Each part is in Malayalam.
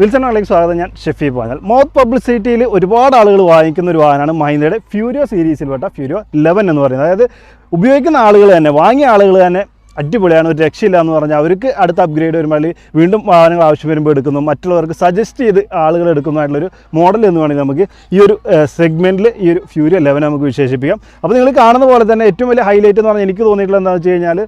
വിൽസൺ സ്വാഗതം. ഞാൻ ഷെഫി പാഞ്ഞൽ മൗത്ത് പബ്ലിസിറ്റിയിൽ ഒരുപാട് ആളുകൾ വാങ്ങിക്കുന്ന ഒരു വാഹനമാണ് മഹീന്ദ്രയുടെ ഫ്യൂരിയോ സീരീസിൽപ്പെട്ട ഫ്യൂരിയോ ലെവൻ എന്ന് പറയുന്നത്. അതായത് ഉപയോഗിക്കുന്ന ആളുകൾ തന്നെ വാങ്ങിയ ആളുകൾ തന്നെ അടിപൊളിയാണ് ഒരു രക്ഷയില്ല എന്ന് പറഞ്ഞാൽ അവർക്ക് അടുത്ത അപ്ഗ്രേഡ് വരുമ്പോൾ വീണ്ടും വാഹനങ്ങൾ ആവശ്യം വരുമ്പോൾ എടുക്കുന്നു. മറ്റുള്ളവർക്ക് സജസ്റ്റ് ചെയ്ത് ആളുകൾ എടുക്കുന്നതായിട്ടുള്ളൊരു മോഡൽ എന്ന് വേണമെങ്കിൽ നമുക്ക് ഈ ഒരു സെഗ്മെന്റിൽ ഈ ഒരു ഫ്യൂരി ലെവൻ നമുക്ക് വിശേഷിപ്പിക്കാം. അപ്പോൾ നിങ്ങൾ കാണുന്ന പോലെ തന്നെ ഏറ്റവും വലിയ ഹൈലൈറ്റ് എന്ന് പറഞ്ഞാൽ എനിക്ക് തോന്നിയിട്ടുള്ള എന്താണെന്ന് വെച്ച് കഴിഞ്ഞാൽ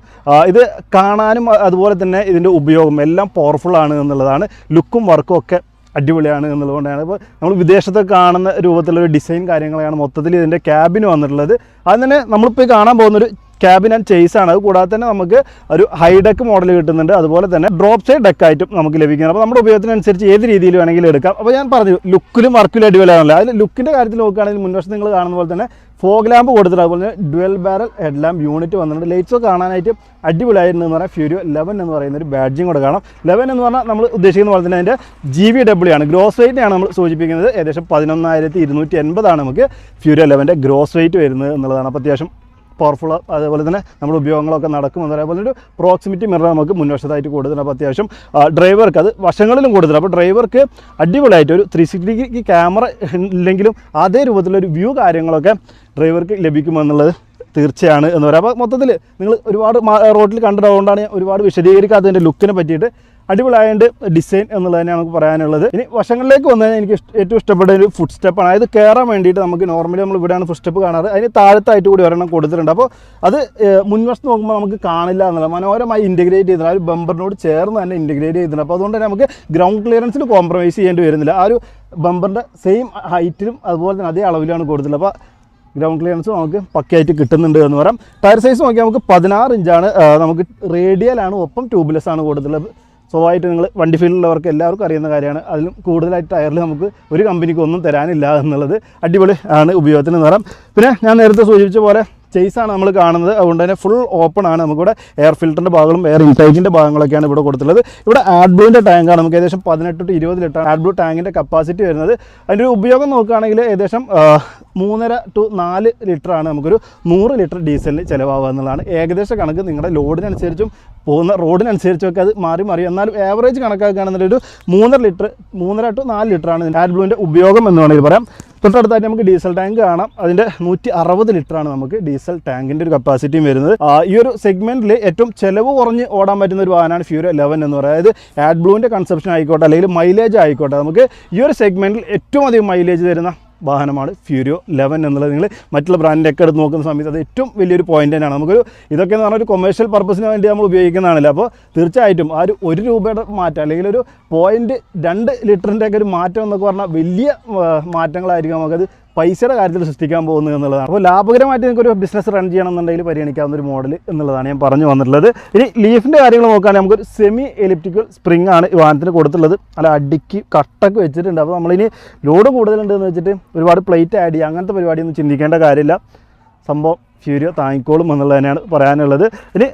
ഇത് കാണാനും അതുപോലെ തന്നെ ഇതിന്റെ ഉപയോഗം എല്ലാം പവർഫുൾ ആണ് എന്നുള്ളതാണ്. ലുക്കും വർക്കും ഒക്കെ അടിപൊളിയാണ് എന്നുള്ളതുകൊണ്ടാണ്. ഇപ്പോൾ നമ്മൾ വിദേശത്ത് കാണുന്ന രൂപത്തിലൊരു ഡിസൈൻ കാര്യങ്ങളാണ് മൊത്തത്തിൽ ഇതിന്റെ ക്യാബിന് വന്നിട്ടുള്ളത്. അത് തന്നെ നമ്മളിപ്പോൾ കാണാൻ പോകുന്നൊരു ക്യാബിൻ ആൻഡ് ചേസ് ആണ്. അത് കൂടാതെ തന്നെ നമുക്ക് ഒരു ഹൈഡെക്ക് മോഡൽ കിട്ടുന്നുണ്ട്. അതുപോലെ തന്നെ ഡ്രോപ്പ് സൈഡ് ഡെക്ക് ആയിട്ടും നമുക്ക് ലഭിക്കുന്നത് അപ്പോൾ നമ്മുടെ ഉപയോഗത്തിനനുസരിച്ച് ഏത് രീതിയിൽ വേണമെങ്കിലും എടുക്കാം. അപ്പോൾ ഞാൻ പറഞ്ഞു ലുക്കിലും വർക്കിലും അടിപൊളിയാണല്ലോ. അതിൽ ലുക്കിന്റെ കാര്യത്തിൽ നോക്കുകയാണെങ്കിൽ മുൻവശം നിങ്ങൾ കാണുന്ന പോലെ തന്നെ ഫോഗ് ലാമ്പ് കൊടുത്തിട്ട് അതുപോലെ തന്നെ dual barrel head lamp unit വന്നിട്ടുണ്ട്. ലൈറ്റ്സ് കാണാനായിട്ട് അടിപൊളിയായിരുന്നു എന്ന് പറഞ്ഞാൽ ഫ്യൂരിയോ ലെവൻ എന്ന് പറയുന്ന ഒരു ബാഡ്ജിങ് കൂടെ കാണാം. ലെവൻ എന്ന് പറഞ്ഞാൽ നമ്മൾ ഉദ്ദേശിക്കുന്ന പോലെ തന്നെ അതിന്റെ ജി വി ഡബ്ല്യു ആണ്. ഗ്രോസ് വെയിറ്റിനെയാണ് നമ്മൾ സൂചിപ്പിക്കുന്നത്. ഏകദേശം പതിനൊന്നായിരത്തി ഇരുന്നൂറ്റി എൺപതാണ് നമുക്ക് ഫ്യൂരിയോ ലെവന്റെ ഗ്രോസ് വെയിറ്റ് വരുന്നത് എന്നുള്ളതാണ്. അപ്പോൾ അത്യാവശ്യം പവർഫുൾ അതേപോലെ തന്നെ നമ്മുടെ ഉപയോഗങ്ങളൊക്കെ നടക്കും. അതേപോലെ ഒരു പ്രോക്സിമിറ്റി മിറർ നമുക്ക് മുൻവശത്തായിട്ട് കൂടുതൽ അപ്പോൾ അത്യാവശ്യം ഡ്രൈവർക്ക് അത് വശങ്ങളിലും കൂടുതൽ. അപ്പോൾ ഡ്രൈവർക്ക് അടിപൊളിയായിട്ട് ഒരു ത്രീ സിക്സ്റ്റി ഡിഗ്രി ക്യാമറ ഇല്ലെങ്കിലും അതേ രൂപത്തിലൊരു വ്യൂ കാര്യങ്ങളൊക്കെ ഡ്രൈവർക്ക് ലഭിക്കുമെന്നുള്ളത് തീർച്ചയാണ് എന്ന് പറയാം. അപ്പോൾ മൊത്തത്തിൽ നിങ്ങൾ ഒരുപാട് റോഡിൽ കണ്ടിട്ടുള്ളതുകൊണ്ടാണ് ഞാൻ ഒരുപാട് വിശദീകരിക്കാത്തതിന്റെ ലുക്കിനെ പറ്റിയിട്ട് അടിപൊളിയായതിന്റെ ഡിസൈൻ എന്നുള്ളത് തന്നെയാണ് നമുക്ക് പറയാനുള്ളത്. ഇനി വശങ്ങളിലേക്ക് വന്നാൽ എനിക്ക് ഏറ്റവും ഇഷ്ടപ്പെട്ട ഒരു ഫുഡ് സ്റ്റെപ്പാണ് അതായത് കയറാൻ വേണ്ടിയിട്ട് നമുക്ക് നോർമലി നമ്മൾ ഇവിടെയാണ് ഫുഡ് സ്റ്റെപ്പ് കാണാറ്. അതിന് താഴത്തായിട്ട് കൂടി ഒരെണ്ണം കൊടുത്തിട്ടുണ്ട്. അപ്പോൾ അത് മുൻവശത്ത് നോക്കുമ്പോൾ നമുക്ക് കാണില്ല എന്നുള്ളത്. മനോഹരമായി ഇന്റഗ്രേറ്റ് ചെയ്തിട്ടുണ്ട്. ആ ഒരു ബമ്പറിനോട് ചേർന്ന് തന്നെ ഇന്റഗ്രേറ്റ് ചെയ്തിട്ടുണ്ട്. അപ്പോൾ അതുകൊണ്ട് തന്നെ നമുക്ക് ഗ്രൗണ്ട് ക്ലിയറൻസിൽ കോംപ്രമൈസ് ചെയ്യേണ്ടി വരുന്നില്ല. ആ ഒരു ബമ്പറിന്റെ സെയിം ഹൈറ്റിലും അതുപോലെ തന്നെ അതേ അളവിലാണ് കൊടുത്തിട്ടുള്ളത്. അപ്പോൾ ഗ്രൗണ്ട് ക്ലിയറൻസ് നമുക്ക് പക്കയായിട്ട് കിട്ടുന്നുണ്ട് എന്ന് പറയാം. ടയർ സൈസ് നോക്കിയാൽ നമുക്ക് പതിനാറ് ഇഞ്ചാണ് നമുക്ക് റേഡിയലാണ് ഒപ്പം ട്യൂബ്ലെസ് ആണ് കൊടുത്തിട്ടുള്ളത്. സ്വാഭാവികമായിട്ട് നിങ്ങൾ വണ്ടി ഫീൽഡിലുള്ളവർക്ക് എല്ലാവർക്കും അറിയുന്ന കാര്യമാണ്. അതിലും കൂടുതലായിട്ട് ടയറിൽ നമുക്ക് ഒരു കമ്പനിക്ക് ഒന്നും തരാനില്ല എന്നുള്ളത് അടിപൊളി ആണ് ഉപയോഗത്തിന് നിറം. പിന്നെ ഞാൻ നേരത്തെ സൂചിപ്പിച്ച പോലെ ചേസാണ് നമ്മൾ കാണുന്നത്. അതുകൊണ്ട് തന്നെ ഫുൾ ഓപ്പൺ ആണ്. നമുക്കിവിടെ എയർ ഫിൽറ്ററിന്റെ ഭാഗങ്ങളും എയർ ഇൻടേക്കിന്റെ ഭാഗങ്ങളൊക്കെയാണ് ഇവിടെ കൊടുത്തിട്ടുള്ളത്. ഇവിടെ ആഡ്ബ്ലൂവിന്റെ ടാങ്കാണ് നമുക്ക് ഏകദേശം പതിനെട്ട് ടു ഇരുപത് ലിറ്റർ ആഡ്ബ്ലൂ ടാങ്കിന്റെ കപ്പാസിറ്റി വരുന്നത്. അതിന്റെ ഒരു ഉപയോഗം നോക്കുകയാണെങ്കിൽ ഏകദേശം മൂന്നര ടു നാല് ലിറ്ററാണ് നമുക്കൊരു നൂറ് ലിറ്റർ ഡീസലിന് ചിലവാകുക എന്നുള്ളതാണ്. ഏകദേശ കണക്ക് നിങ്ങളുടെ ലോഡിനനുസരിച്ചും പോകുന്ന റോഡിനനുസരിച്ചൊക്കെ അത് മാറി മാറി. എന്നാലും ആവറേജ് കണക്കാക്കുകയാണെന്നുണ്ടെങ്കിൽ ഒരു മൂന്നര ലിറ്റർ മൂന്നര ടു നാല് ലിറ്ററാണ് ആഡ്ബ്ലൂവിന്റെ ഉപയോഗം എന്ന് വേണമെങ്കിൽ പറയാം. തൊട്ടടുത്തായിട്ട് നമുക്ക് ഡീസൽ ടാങ്ക് കാണാം. അതിന്റെ നൂറ്റി അറുപത് ലിറ്ററാണ് നമുക്ക് ഡീസൽ ടാങ്കിന്റെ ഒരു കപ്പാസിറ്റിയും വരുന്നത്. ഈ ഒരു സെഗ്മെന്റിൽ ഏറ്റവും ചിലവ് കുറഞ്ഞ് ഓടാൻ പറ്റുന്ന ഒരു വാഹനമാണ് ഫ്യൂരോ ലെവൻ എന്ന് പറയുന്നത് അതായത് ആഡ് ബ്ലൂവിന്റെ കൺസെപ്ഷൻ ആയിക്കോട്ടെ അല്ലെങ്കിൽ മൈലേജ് ആയിക്കോട്ടെ നമുക്ക് ഈ ഒരു സെഗ്മെന്റിൽ ഏറ്റവും അധികം മൈലേജ് തരുന്ന വാഹനമാണ് ഫ്യൂരിയോ ലെവൻ എന്നുള്ളത്. നിങ്ങൾ മറ്റുള്ള ബ്രാൻഡിന്റെ ഒക്കെ എടുത്ത് നോക്കുന്ന സമയത്ത് അത് ഏറ്റവും വലിയൊരു പോയിന്റ് തന്നെയാണ്. നമുക്കൊരു ഇതൊക്കെ എന്ന് പറഞ്ഞാൽ ഒരു കൊമേഴ്ഷ്യൽ പർപ്പസിന് വേണ്ടി നമ്മൾ ഉപയോഗിക്കുന്നതാണല്ലോ. അപ്പോൾ തീർച്ചയായിട്ടും ആ ഒരു ഒരു രൂപയുടെ മാറ്റം അല്ലെങ്കിൽ ഒരു പോയിന്റ് രണ്ട് ലിറ്ററിന്റെയൊക്കെ ഒരു മാറ്റം എന്നൊക്കെ പറഞ്ഞാൽ വലിയ മാറ്റങ്ങളായിരിക്കും നമുക്കത് പൈസയുടെ കാര്യത്തിൽ സൃഷ്ടിക്കാൻ പോകുന്നത് എന്നുള്ളതാണ്. അപ്പോൾ ലാഭകരമായിട്ട് നിങ്ങൾക്ക് ഒരു ബിസിനസ് റൺ ചെയ്യണമെന്നുണ്ടെങ്കിൽ പരിഗണിക്കാവുന്ന ഒരു മോഡൽ എന്നുള്ളതാണ് ഞാൻ പറഞ്ഞു വന്നിട്ടുള്ളത്. ഇനി ലീഫിന്റെ കാര്യങ്ങൾ നോക്കുകയാണെങ്കിൽ നമുക്കൊരു സെമി എലിപ്റ്റിക്കൽ സ്പ്രിംഗ് ആണ് ഈ വാഹനത്തിന് കൊടുത്തിട്ടുള്ളത്. അല്ല അടിക്ക് കട്ടൊക്കെ വെച്ചിട്ടുണ്ട്. അപ്പോൾ നമ്മളിനി ലോഡ് കൂടുതലുണ്ടെന്ന് വെച്ചിട്ട് ഒരുപാട് പ്ലേറ്റ് ആഡ് ചെയ്യുക അങ്ങനത്തെ പരിപാടിയൊന്നും ചിന്തിക്കേണ്ട കാര്യമില്ല. സംഭവം ഫ്യൂരിയോ താങ്ങിക്കോളും എന്നുള്ളത് തന്നെയാണ് പറയാനുള്ളത്. ഇനി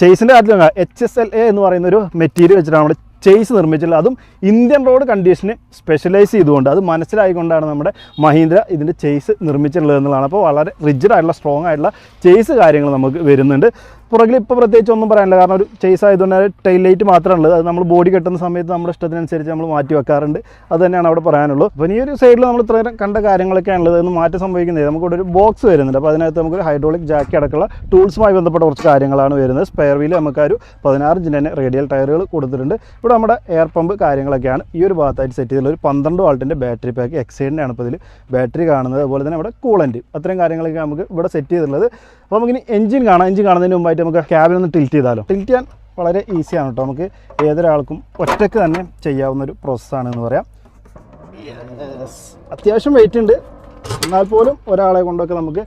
ചേസിന്റെ കാര്യത്തിൽ എച്ച് എസ് എൽ എ എന്ന് പറയുന്ന ഒരു മെറ്റീരിയൽ വെച്ചിട്ടാണ് നമ്മൾ ചേസ് നിർമ്മിച്ചിട്ടുള്ളത് അതും ഇന്ത്യൻ റോഡ് കണ്ടീഷന് സ്പെഷ്യലൈസ് ചെയ്തുകൊണ്ട് അത് മനസ്സിലായിക്കൊണ്ടാണ് നമ്മുടെ മഹീന്ദ്ര ഇതിന്റെ ചേസ് നിർമ്മിച്ചിട്ടുള്ളത് എന്നുള്ളതാണ് അപ്പോൾ വളരെ റിജിഡ് ആയിട്ടുള്ള സ്ട്രോങ് ആയിട്ടുള്ള ചേസ് കാര്യങ്ങൾ നമുക്ക് വരുന്നുണ്ട്. പുറകിൽ ഇപ്പോൾ പ്രത്യേകിച്ച് ഒന്നും പറയാനില്ല. കാരണം ഒരു ചേസ് ആയതുകൊണ്ട് ടൈൽ ലൈറ്റ് മാത്രമാണ് ഉള്ളത് അത് നമ്മൾ ബോഡി കെട്ടുന്ന സമയത്ത് നമ്മുടെ ഇഷ്ടത്തിനനുസരിച്ച് നമ്മൾ മാറ്റി വെക്കാറുണ്ട്. അത് തന്നെയാണ് അവിടെ പറയാനുള്ളൂ. അപ്പോൾ ഈ ഒരു സൈഡിൽ നമ്മൾ ഇത്രയും കണ്ട കാര്യങ്ങളൊക്കെയാണ് ഉള്ളത്. ഒന്ന് മാറ്റം സംഭവിക്കുന്നത് നമുക്കിവിടെ ഒരു ബോക്സ് വരുന്നുണ്ട്. അപ്പോൾ അതിനകത്ത് നമുക്കൊരു ഹൈഡ്രോളിക് ജാക്കി അടക്കമുള്ള ടൂൾസുമായി ബന്ധപ്പെട്ട കുറച്ച് കാര്യങ്ങളാണ് വരുന്നത്. സ്പെയർ വീൽ നമുക്ക് ഒരു പതിനാറ് ഇഞ്ചിന്റെ തന്നെ റേഡിയൽ ടയറുകൾ കൊടുത്തിട്ടുണ്ട്. ഇവിടെ നമ്മുടെ എയർ പമ്പ് കാര്യങ്ങളൊക്കെയാണ്. ഈ ഒരു ഭാഗത്തായിട്ട് സെറ്റ് ചെയ്തിട്ടുള്ള ഒരു പന്ത്രണ്ട് വാൾട്ടിന്റെ ബാറ്ററി പാക്ക് എക്സൈഡിന്റെ ആണ് ഇപ്പോൾ ഇതിൽ ബാറ്ററി കാണുന്നത്. അതുപോലെ തന്നെ ഇവിടെ കൂളന്റ് അത്രയും കാര്യങ്ങളൊക്കെ നമുക്ക് ഇവിടെ സെറ്റ് ചെയ്തിട്ടുള്ളത്. അപ്പോൾ നമുക്കിനി എഞ്ചിൻ കാണാം. എഞ്ചിൻ കാണുന്നതിന് മുമ്പായിട്ട് നമുക്ക് ക്യാബിൽ ഒന്ന് ടിൽറ്റ് ചെയ്താലോ? ടിൽറ്റ് ചെയ്യാൻ വളരെ ഈസിയാണ് കേട്ടോ നമുക്ക് ഏതൊരാൾക്കും ഒറ്റയ്ക്ക് തന്നെ ചെയ്യാവുന്ന ഒരു പ്രോസസ്സാണ് എന്ന് പറയാം. അത്യാവശ്യം വെയിറ്റ് ഉണ്ട്. എന്നാൽ പോലും ഒരാളെ കൊണ്ടൊക്കെ നമുക്ക്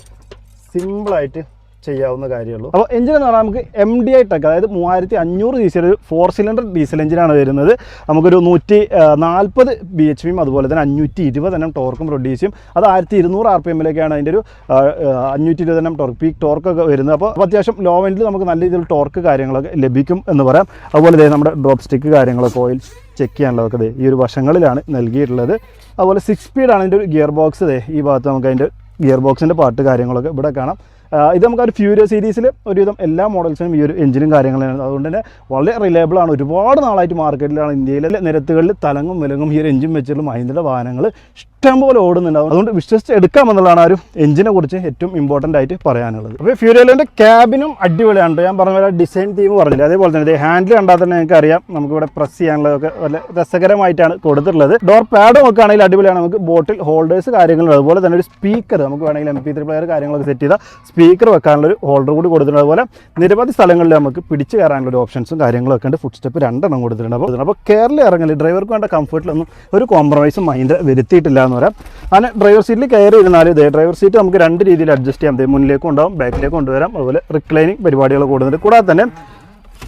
സിമ്പിളായിട്ട് ചെയ്യാവുന്ന കാര്യമുള്ളൂ. അപ്പോൾ എഞ്ചിൻ എന്ന് പറഞ്ഞാൽ നമുക്ക് എം ഡി ഐ ടെക് അതായത് മൂവായിരത്തി അഞ്ഞൂറ് സി ഒരു ഫോർ സിലിണ്ടർ ഡീസൽ എഞ്ചിനാണ് വരുന്നത്. നമുക്കൊരു നൂറ്റി നാൽപ്പത് ബി എച്ച് പിയും അതുപോലെ തന്നെ അഞ്ഞൂറ്റി ഇരുപത് എണ്ണം ടോർക്കും പ്രൊഡ്യൂസ് ചെയ്യും. അത് ആയിരത്തി ഇരുന്നൂറ് ആർ പി എമ്മിലേക്കാണ് അതിന്റെ ഒരു അഞ്ഞൂറ്റി ഇരുപത് എണ്ണം ടോർക്ക് പീക്ക് ടോർക്കൊക്കെ വരുന്നത്. അപ്പോൾ അത്യാവശ്യം ലോ എൻഡിൽ നമുക്ക് നല്ല രീതിയിൽ ടോർക്ക് കാര്യങ്ങളൊക്കെ ലഭിക്കും എന്ന് പറയാം. അതുപോലെ നമ്മുടെ ഡ്രോപ്പ് സ്റ്റിക്ക് കാര്യങ്ങളൊക്കെ ഓയിൽ ചെക്ക് ചെയ്യാനുള്ളതൊക്കെ ഈ ഒരു വശങ്ങളിലാണ് നൽകിയിട്ടുള്ളത്. അതുപോലെ സിക്സ് സ്പീഡാണ് അതിന്റെ ഒരു ഗിയർ ബോക്സ് ഈ ഭാഗത്ത് നമുക്ക് അതിന്റെ ഗിയർ ബോക്സിന്റെ പാട്ട് കാര്യങ്ങളൊക്കെ ഇവിടെ കാണാം. ഇത് നമുക്ക് ഒരു ഫ്യൂരിയോ സീരീസിൽ ഒരുവിധം എല്ലാ മോഡൽസിനും ഈ ഒരു എഞ്ചിനും കാര്യങ്ങളാണ് അതുകൊണ്ട് തന്നെ വളരെ റിലയബിൾ ആണ്. ഒരുപാട് നാളായിട്ട് മാർക്കറ്റിലാണ് ഇന്ത്യയിലെ നിരത്തുകളിൽ തലങ്ങും വിലങ്ങും ഈ ഒരു എഞ്ചിൻ വെച്ചിട്ടുള്ള മഹീന്ദ്രയുടെ വാഹനങ്ങൾ ഇഷ്ടംപോലെ ഓടുന്നുണ്ടാവും. അതുകൊണ്ട് വിശ്വസിച്ച് എടുക്കാമെന്നുള്ളതാണ് ആ ഒരു എഞ്ചിനെ കുറിച്ച് ഏറ്റവും ഇമ്പോർട്ടന്റ് ആയിട്ട് പറയാനുള്ളത്. അപ്പോൾ ഫ്യൂരിയലിന്റെ ക്യാബിനും അടിപൊളിയാണ് ഞാൻ പറഞ്ഞ പോലെ ഡിസൈൻ തീം പറഞ്ഞില്ല? അതേപോലെ തന്നെ ഹാൻഡിൽ കണ്ടാൽ തന്നെ നിങ്ങൾക്ക് അറിയാം. നമുക്കിവിടെ പ്രസ് ചെയ്യാനുള്ളതൊക്കെ വളരെ രസകരമായിട്ടാണ് കൊടുത്തിട്ടുള്ളത്. ഡോർ പാഡും ഒക്കെ ആണെങ്കിൽ അടിപൊളിയാണ്. നമുക്ക് ബോട്ടിൽ ഹോൾഡേഴ്സ് കാര്യങ്ങളും അതുപോലെ തന്നെ ഒരു സ്പീക്കർ നമുക്ക് വേണമെങ്കിൽ എം പി ത്രീ പ്ലെയർ കാര്യങ്ങളൊക്കെ സെറ്റ് ചെയ്ത സ്പീക്കർ വെക്കാനുള്ള ഒരു ഹോൾഡർ കൂടി കൊടുത്തിട്ടുണ്ട്. അതുപോലെ നിരവധി സ്ഥലങ്ങളിൽ നമുക്ക് പിടിച്ച് കയറാനുള്ള ഒരു ഓപ്ഷൻസും കാര്യങ്ങളൊക്കെ ഉണ്ട്. ഫുഡ് സ്റ്റെപ്പ് രണ്ടെണ്ണം കൊടുത്തിട്ടുണ്ട്. അപ്പോൾ അപ്പോൾ കേരളം ഇറങ്ങൽ ഡ്രൈവർക്ക് വേണ്ട കംഫർട്ടിലൊന്നും ഒരു കോംപ്രമൈസും മൈൻഡ് വരുത്തിയിട്ടില്ല എന്ന് പറയാം. അങ്ങനെ ഡ്രൈവർ സീറ്റിൽ കയറി ഇരുന്നാൽ ഇതേ ഡ്രൈവർ സീറ്റ് നമുക്ക് രണ്ട് രീതിയിൽ അഡ്ജസ്റ്റ് ചെയ്യാം. ദേ മുന്നിലേക്കും ഉണ്ടാവും ബാക്കിലേക്ക് കൊണ്ടുവരാം. അതുപോലെ റിക്ലൈനിങ് പരിപാടികൾ കൂടുന്നുണ്ട്. കൂടാതെ തന്നെ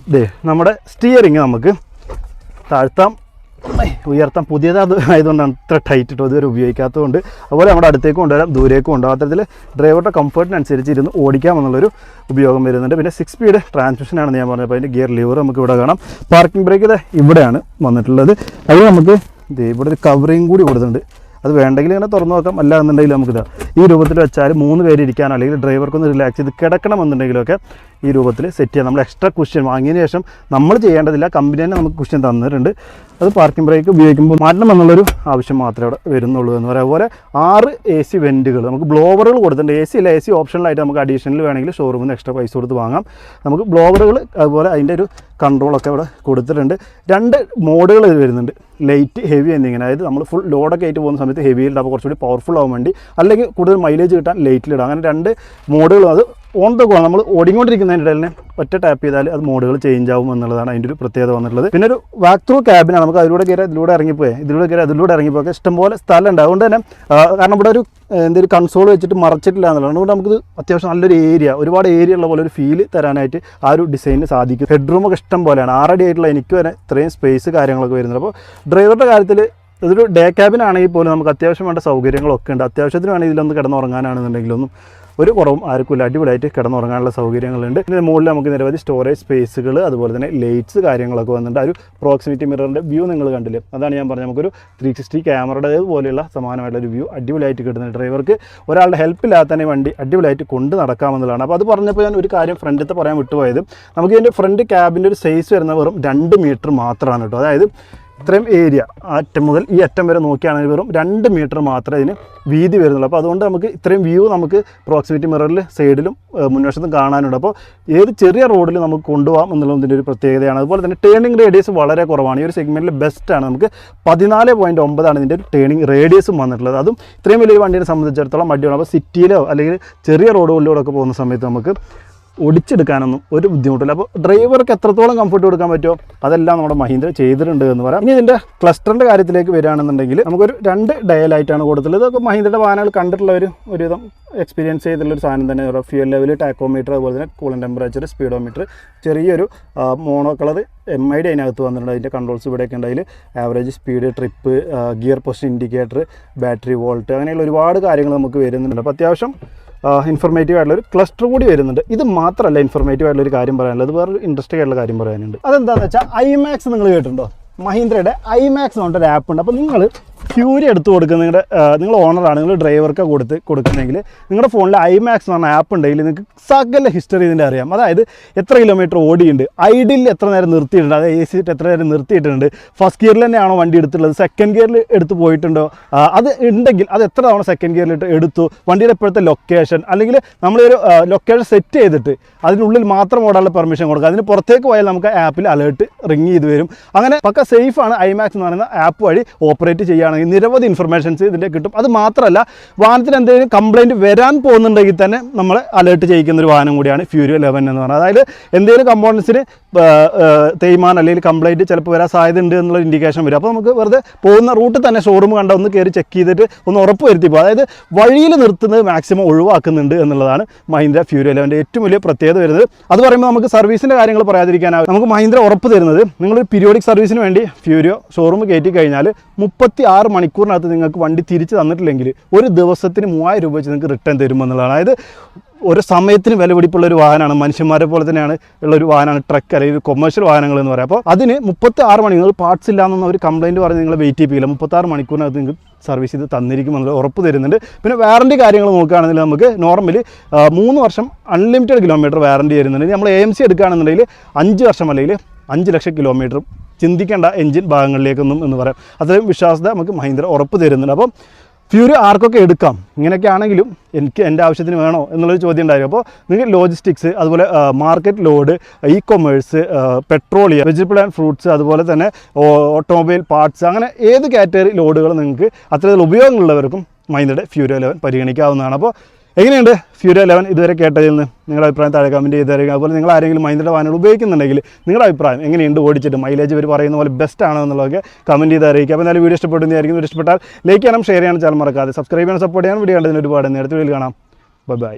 ഇതേ നമ്മുടെ സ്റ്റിയറിങ് നമുക്ക് താഴ്ത്താം. ഐ, ഉയർത്താം. പുതിയത് അത് ആയതുകൊണ്ടാണ് ഇത്ര ടൈറ്റ് ഇട്ടോ ഇതുവരെ ഉപയോഗിക്കാത്തതുകൊണ്ട്. അതുപോലെ നമ്മുടെ അടുത്തേക്ക് കൊണ്ടുവരാം ദൂരേക്ക് കൊണ്ടുപോകാം. അത്തരത്തിൽ ഡ്രൈവറുടെ കംഫർട്ടിനനുസരിച്ച് ഇരുന്ന് ഓടിക്കാം എന്നുള്ളൊരു ഉപയോഗം വരുന്നുണ്ട്. പിന്നെ സിക്സ് സ്പീഡ് ട്രാൻസ്മിഷനാണ് ഞാൻ പറഞ്ഞത് അതിന്റെ ഗിയർ ലിവർ നമുക്ക് ഇവിടെ കാണാം. പാർക്കിംഗ് ബ്രേക്ക് ഇവിടെയാണ് വന്നിട്ടുള്ളത്. അതിൽ നമുക്ക് ഇവിടെ ഒരു കവറിങ് കൂടി കൊടുത്തിട്ടുണ്ട്. അത് വേണ്ടെങ്കിൽ ഇങ്ങനെ തുറന്നു നോക്കാം. അല്ല എന്നുണ്ടെങ്കിൽ നമുക്കിത് ഈ രൂപത്തിൽ വെച്ചാൽ മൂന്ന് പേര് ഇരിക്കാനോ അല്ലെങ്കിൽ ഡ്രൈവർക്കൊന്ന് റിലാക്സ് ചെയ്ത് കിടക്കണമെന്നുണ്ടെങ്കിലൊക്കെ ഈ രൂപത്തിൽ സെറ്റ് ചെയ്യാം. നമ്മൾ എക്സ്ട്രാ ക്വസ്റ്റ്യൻ വാങ്ങിയതിന് ശേഷം നമ്മൾ ചെയ്യേണ്ടതില്ല. കമ്പനി തന്നെ നമുക്ക് ക്വസ്റ്റ്യൻ തന്നിട്ടുണ്ട്. അത് പാർക്കിംഗ് ബ്രേക്ക് ഉപയോഗിക്കുമ്പോൾ മാറ്റണം എന്നുള്ളൊരു ആവശ്യം മാത്രമേ അവിടെ വരുന്നുള്ളൂ എന്ന് പറയാം. അതുപോലെ ആറ് എ സി വെന്റുകൾ നമുക്ക് ബ്ലോവറുകൾ കൊടുത്തിട്ടുണ്ട്. എ സി അല്ല എ സി ഓപ്ഷനിലായിട്ട് നമുക്ക് അഡീഷണൽ വേണമെങ്കിൽ ഷോറൂമിൽ നിന്ന് എക്സ്ട്രാ പൈസ കൊടുത്ത് വാങ്ങാം. നമുക്ക് ബ്ലോവറുകൾ അതുപോലെ അതിന്റെ ഒരു കൺട്രോളൊക്കെ അവിടെ കൊടുത്തിട്ടുണ്ട്. രണ്ട് മോഡുകൾ വരുന്നുണ്ട്. ലൈറ്റ് ഹെവി എന്നിങ്ങനെ. അതായത് നമ്മൾ ഫുൾ ലോഡൊക്കെ ആയിട്ട് പോകുന്ന സമയത്ത് ഹെവിയിൽ അപ്പോൾ കുറച്ചുകൂടി പവർഫുൾ ആവാൻ വേണ്ടി. അല്ലെങ്കിൽ കൂടുതൽ മൈലേജ് കിട്ടാൻ ലൈറ്റിലിടാം അങ്ങനെ രണ്ട് മോഡുകളും അത് ഓൺ ദ ഗോ നമ്മൾ ഓടിക്കൊണ്ടിരിക്കുന്നതിന്റെ ഇടയിൽ ഒറ്റ ടാപ്പ് ചെയ്താൽ അത് മോഡുകൾ ചേഞ്ച് ആവും എന്നുള്ളതാണ് അതിന്റെ ഒരു പ്രത്യേകത വന്നിട്ടുള്ളത്. പിന്നെ ഒരു വാക്ക് ത്രൂ ക്യാബിനാണ് നമുക്ക് അതിലൂടെ കയറി ഇതിലൂടെ ഇറങ്ങിപ്പോയി. ഇതിലൂടെ കയറി അതിലൂടെ ഇറങ്ങിപ്പോയി. ഇഷ്ടംപോലെ സ്ഥലമുണ്ട് അതുകൊണ്ട് തന്നെ കാരണം ഇവിടെ ഒരു എന്തൊരു കൺസോൾ വെച്ചിട്ട് മറച്ചിട്ടില്ല എന്നുള്ളത് അതുകൊണ്ട് നമുക്കിത് അത്യാവശ്യം നല്ലൊരു ഏരിയ ഒരുപാട് ഏരിയ ഉള്ള പോലെ ഒരു ഫീൽ തരാനായിട്ട് ആ ഒരു ഡിസൈനിന് സാധിക്കും. ഹെഡ് ഒക്കെ ഇഷ്ടം പോലെയാണ്. ആറടി ആയിട്ടുള്ള എനിക്ക് വരെ ഇത്രയും സ്പേസ് കാര്യങ്ങളൊക്കെ വരുന്നത് അപ്പോൾ ഡ്രൈവറുടെ കാര്യത്തിൽ ഇതൊരു ഡേ ക്യാബിനാണെങ്കിൽ പോലും നമുക്ക് അത്യാവശ്യം വേണ്ട സൗകര്യങ്ങളൊക്കെ ഉണ്ട്. അത്യാവശ്യത്തിന് വേണമെങ്കിൽ ഇതിലൊന്ന് കിടന്നുറങ്ങാനാണെന്നുണ്ടെങ്കിലൊന്നും ഒരു കുറവും ആർക്കും അടിപൊളിയായിട്ട് കിടന്നുറങ്ങാനുള്ള സൗകര്യങ്ങളുണ്ട്. ഇതിന്റെ മുകളിൽ നമുക്ക് നിരവധി സ്റ്റോറേജ് സ്പേസുകൾ അതുപോലെ തന്നെ ലൈറ്റ്സ് കാര്യങ്ങളൊക്കെ വന്നിട്ടുണ്ട്. ആ ഒരു പ്രോക്സിമിറ്റി മിററിന്റെ വ്യൂ നിങ്ങൾ കണ്ടില്ലേ? അതാണ് ഞാൻ പറഞ്ഞത്. നമുക്കൊരു ത്രീ സിക്സ്റ്റി ക്യാമറയുടെ പോലെയുള്ള സമാനമായിട്ടുള്ള ഒരു വ്യൂ അടിപൊളിയായിട്ട് കിട്ടുന്ന ഡ്രൈവർക്ക് ഒരാളുടെ ഹെൽപ്പ് ഇല്ലാതെ തന്നെ വണ്ടി അടിപൊളിയായിട്ട് കൊണ്ട് നടക്കാമെന്നുള്ളതാണ്. അപ്പോൾ അത് പറഞ്ഞപ്പോൾ ഞാൻ ഒരു കാര്യം ഫ്രണ്ടിലത്തെ പറയാൻ വിട്ടുപോയത്. നമുക്ക് ഇതിന്റെ ഫ്രണ്ട് ക്യാബിന്റെ ഒരു സൈസ് വരുന്ന വെറും രണ്ട് മീറ്റർ മാത്രമാണ് കേട്ടോ. അതായത് ഇത്രയും ഏരിയ അറ്റം മുതൽ ഈ അറ്റം വരെ നോക്കുകയാണെങ്കിൽ വെറും രണ്ട് മീറ്റർ മാത്രമേ ഇതിന് വീതി വരുന്നുള്ളൂ. അപ്പോൾ അതുകൊണ്ട് നമുക്ക് ഇത്രയും വ്യൂ നമുക്ക് പ്രോക്സിമിറ്റി മിററിൽ സൈഡിലും മുൻവശത്തും കാണാനുണ്ട്. അപ്പോൾ ഏത് ചെറിയ റോഡിൽ നമുക്ക് കൊണ്ടുപോകാം എന്നുള്ളതിന്റെ ഒരു പ്രത്യേകതയാണ്. അതുപോലെ തന്നെ ടേണിംഗ് റേഡിയസ് വളരെ കുറവാണ്. ഈ ഒരു സെഗ്മെന്റിൽ ബെസ്റ്റാണ് നമുക്ക് പതിനാല് പോയിന്റ് ഒമ്പതാണ് ഇതിന്റെ ഒരു ടേണിംഗ് റേഡിയസും വന്നിട്ടുള്ളത്. അതും ഇത്രയും വലിയ വണ്ടിയെ സംബന്ധിച്ചിടത്തോളം അടിയാണ് അപ്പോൾ സിറ്റിയിലോ അല്ലെങ്കിൽ ചെറിയ റോഡുകളിലൂടെ ഒക്കെ പോകുന്ന സമയത്ത് നമുക്ക് ഒടിച്ചെടുക്കാനൊന്നും ഒരു ബുദ്ധിമുട്ടില്ല. അപ്പോൾ ഡ്രൈവർക്ക് എത്രത്തോളം കംഫർട്ട് കൊടുക്കാൻ പറ്റുമോ? അതെല്ലാം നമ്മുടെ മഹീന്ദ്ര ചെയ്തിട്ടുണ്ട് എന്ന് പറയാം. ഇനി ഇതിന്റെ ക്ലസ്റ്ററിന്റെ കാര്യത്തിലേക്ക് വരികയാണെന്നുണ്ടെങ്കിൽ നമുക്കൊരു രണ്ട് ഡയലായിട്ടാണ് കൊടുത്തുള്ളത് ഇതൊക്കെ മഹീന്ദ്രയുടെ വാഹനങ്ങൾ കണ്ടിട്ടുള്ള ഒരു ഒരുവിധം എക്സ്പീരിയൻസ് ചെയ്തിട്ടുള്ള ഒരു സാധനം തന്നെ. ഫ്യൂൽ ലെവൽ ടാക്കോമീറ്റർ അതുപോലെ തന്നെ കൂളിംഗ് ടെമ്പറേച്ചർ സ്പീഡോമീറ്റർ ചെറിയൊരു mono colour M I D അതിനകത്ത് വന്നിട്ടുണ്ട്. അതിന്റെ കൺട്രോൾസ് ഇവിടെയൊക്കെ ഉണ്ട്. അതിൽ average speed trip gear position indicator battery volt അങ്ങനെയുള്ള ഒരുപാട് കാര്യങ്ങൾ നമുക്ക് വരുന്നുണ്ട്. അപ്പോൾ അത്യാവശ്യം ഇൻഫർമേറ്റീവ് ആയിട്ടുള്ള ഒരു ക്ലസ്റ്റർ കൂടി വരുന്നുണ്ട്. ഇത് മാത്രമല്ല ഇൻഫർമേറ്റീവ് ആയിട്ടുള്ള ഒരു കാര്യം പറയാനുള്ളത്. വേറൊരു ഇൻട്രസ്റ്റിംഗ് ആയിട്ടുള്ള കാര്യം പറയാനുണ്ട്. അതെന്താണെന്ന് വെച്ചാൽ ഐമാക്സ് നിങ്ങൾ കേട്ടിട്ടുണ്ടോ? മഹീന്ദ്രയുടെ ഐമാക്സ് എന്ന് പറഞ്ഞിട്ടൊരു ആപ്പ് ഉണ്ട്. അപ്പോൾ നിങ്ങൾ ഫ്യൂരി എടുത്ത് കൊടുക്കുന്ന നിങ്ങളുടെ നിങ്ങൾ ഓണറാണ് നിങ്ങൾ ഡ്രൈവർക്ക് കൊടുത്ത് കൊടുക്കുന്നെങ്കിൽ നിങ്ങളുടെ ഫോണിൽ ഐമാക്സ് എന്ന് പറഞ്ഞ ആപ്പ് ഉണ്ടെങ്കിൽ നിങ്ങൾക്ക് സകല ഹിസ്റ്ററി ഇതിന്റെ അറിയാം. അതായത് എത്ര കിലോമീറ്റർ ഓടിയുണ്ട് ഐഡിൽ എത്ര നേരം നിർത്തിയിട്ടുണ്ട് അതായത് എ സിറ്റ് എത്ര നേരം നിർത്തിയിട്ടുണ്ട് ഫസ്റ്റ് ഗിയറിൽ തന്നെയാണോ വണ്ടി എടുത്തുള്ളത് സെക്കൻഡ് ഗിയറിൽ എടുത്ത് പോയിട്ടുണ്ടോ അത് ഉണ്ടെങ്കിൽ അത് എത്ര തവണ സെക്കൻഡ് ഗിയറിലിട്ട് എടുത്തു വണ്ടിയുടെ ഇപ്പോഴത്തെ ലൊക്കേഷൻ അല്ലെങ്കിൽ നമ്മളൊരു ലൊക്കേഷൻ സെറ്റ് ചെയ്തിട്ട് അതിനുള്ളിൽ മാത്രം ഓടാനുള്ള പെർമിഷൻ കൊടുക്കുക. അതിന് പുറത്തേക്ക് പോയാൽ നമുക്ക് ആപ്പിൽ അലേർട്ട് റിങ് ചെയ്ത് വരും. അങ്ങനെ പക്ക സേഫാണ് ഐമാക്സ് എന്ന് പറയുന്ന ആപ്പ് വഴി ഓപ്പറേറ്റ് ചെയ്യുകയാണെങ്കിൽ നിരവധി ഇൻഫർമേഷൻസ് ഇതിന്റെ കിട്ടും. അത് മാത്രമല്ല വാഹനത്തിന് എന്തെങ്കിലും കംപ്ലൈന്റ് വരാൻ പോകുന്നുണ്ടെങ്കിൽ തന്നെ നമ്മൾ അലേർട്ട് ചെയ്യിക്കുന്ന ഒരു വാഹനം കൂടിയാണ് ഫ്യൂരി ലെവൻ എന്ന് പറയുന്നത്. അതായത് എന്തെങ്കിലും കമ്പോണൻസിന് തേയ്മാൻ അല്ലെങ്കിൽ കംപ്ലൈന്റ് ചിലപ്പോൾ വരാൻ സാധ്യത ഉണ്ട് എന്നുള്ള ഇൻഡിക്കേഷൻ വരും. അപ്പോൾ നമുക്ക് വെറുതെ പോകുന്ന റൂട്ടിൽ തന്നെ ഷോറൂം കണ്ട ഒന്ന് കയറി ചെക്ക് ചെയ്തിട്ട് ഒന്ന് ഉറപ്പ് വരുത്തി പോകും അതായത് വഴിയിൽ നിർത്തുന്നത് മാക്സിമം ഒഴിവാക്കുന്നുണ്ട് എന്നുള്ളതാണ് മഹീന്ദ്ര ഫ്യൂരി ലെവന്റെ ഏറ്റവും വലിയ പ്രത്യേകത വരുന്നത്. അത് പറയുമ്പോൾ നമുക്ക് സർവീസിന്റെ കാര്യങ്ങൾ പറയാതിരിക്കാനാവും നമുക്ക് മഹീന്ദ്ര ഉറപ്പ് തരുന്നത് നിങ്ങളൊരു പീരിയോഡിക് സർവീസിന് വേണ്ടി ഫ്യൂരിയോ ഷോറൂം കയറ്റി കഴിഞ്ഞാൽ മുപ്പത്തി ആറ് മണിക്കൂറിനകത്ത് നിങ്ങൾക്ക് വണ്ടി തിരിച്ച് തന്നിട്ടില്ലെങ്കിൽ ഒരു ദിവസത്തിന് മൂവായിരം രൂപ വെച്ച് നിങ്ങൾക്ക് റിട്ടേൺ തരുമെന്നുള്ളതാണ്. അതായത് ഒരു സമയത്തിന് വിലപിടിപ്പുള്ള ഒരു വാഹനമാണ്. മനുഷ്യന്മാരെ പോലെ തന്നെയാണ് ഉള്ള ഒരു വാഹനമാണ്. ട്രക്ക് അല്ലെങ്കിൽ കൊമേഴ്ഷ്യൽ വാഹനങ്ങൾ എന്ന് പറയാം. അപ്പോൾ അതിന് മുപ്പത്തി ആറ് മണി നിങ്ങൾ പാർട്സ് ഇല്ലാന്നൊന്നും ഒരു കംപ്ലയിന്റ് പറഞ്ഞ് നിങ്ങൾ വെയിറ്റ് ചെയ്യിപ്പിക്കില്ല. മുപ്പത്താറ് മണിക്കൂറിനകത്ത് നിങ്ങൾക്ക് സർവീസ് ചെയ്ത് തന്നിരിക്കുമെന്നുള്ള ഉറപ്പ് തരുന്നുണ്ട്. പിന്നെ വാറണ്ടി കാര്യങ്ങൾ നോക്കുകയാണെങ്കിൽ നമുക്ക് നോർമലി മൂന്ന് വർഷം അൺലിമിറ്റഡ് കിലോമീറ്റർ വാറണ്ടി തരുന്നുണ്ട്. നമ്മൾ എ എം സി എടുക്കുകയാണെന്നുണ്ടെങ്കിൽ അഞ്ച് വർഷം അല്ലെങ്കിൽ അഞ്ച് ലക്ഷം കിലോമീറ്റർ ചിന്തിക്കേണ്ട എഞ്ചിൻ ഭാഗങ്ങളിലേക്കൊന്നും എന്ന് പറയാം. അത്രയും വിശ്വാസത നമുക്ക് മഹീന്ദ്ര ഉറപ്പ് തരുന്നുണ്ട്. അപ്പം ഫ്യൂരി ആർക്കൊക്കെ എടുക്കാം? ഇങ്ങനെയൊക്കെ ആണെങ്കിലും എനിക്ക് എന്റെ ആവശ്യത്തിന് വേണോ എന്നുള്ളൊരു ചോദ്യം ഉണ്ടായിരുന്നു. അപ്പോൾ നിങ്ങൾക്ക് ലോജിസ്റ്റിക്സ് അതുപോലെ market load e commerce petroleum vegetable and fruits അതുപോലെ തന്നെ ഓട്ടോമൊബൈൽ പാർട്സ് അങ്ങനെ ഏത് കാറ്റഗറി ലോഡുകൾ നിങ്ങൾക്ക് അത്തരത്തിൽ ഉപയോഗങ്ങളുള്ളവർക്കും മൈൻഡയുടെ ഫ്യൂരി ലെവൻ പരിഗണിക്കാവുന്നതാണ്. അപ്പോൾ എങ്ങനെയുണ്ട്? ഫ്യൂരി ലെവൻ ഇതുവരെ കേട്ടതിൽ നിന്ന് നിങ്ങളുടെ അഭിപ്രായം താഴെ കമന്റ് ചെയ്ത് തരിക. അതുപോലെ നിങ്ങൾ ആരെങ്കിലും മൈൻഡിന്റെ വാഹനങ്ങൾ ഉപയോഗിക്കുന്നുണ്ടെങ്കിൽ നിങ്ങളുടെ അഭിപ്രായം എങ്ങനെയുണ്ട് ഓടിച്ചിട്ട്? മൈലേജ് ഇവർ പറയുന്ന പോലെ ബെസ്റ്റ് ആണോ എന്നുള്ളതൊക്കെ കമന്റ് ചെയ്ത് അറിയിക്കുക. അപ്പോൾ എന്തായാലും വീഡിയോ ഇഷ്ടപ്പെടുന്നതായിരിക്കും ഇഷ്ടപ്പെട്ടാൽ ലൈക്ക് ചെയ്യണം ഷെയർ ചെയ്യണം ചാനൽ മറക്കാതെ സബ്സ്ക്രൈബ് ചെയ്യാനും സപ്പോർട്ട് ചെയ്യാൻ വീഡിയോ കണ്ടതിന് ഒരുപാട് നേരത്തെ വീട്ടിൽ കാണാം. Bye bye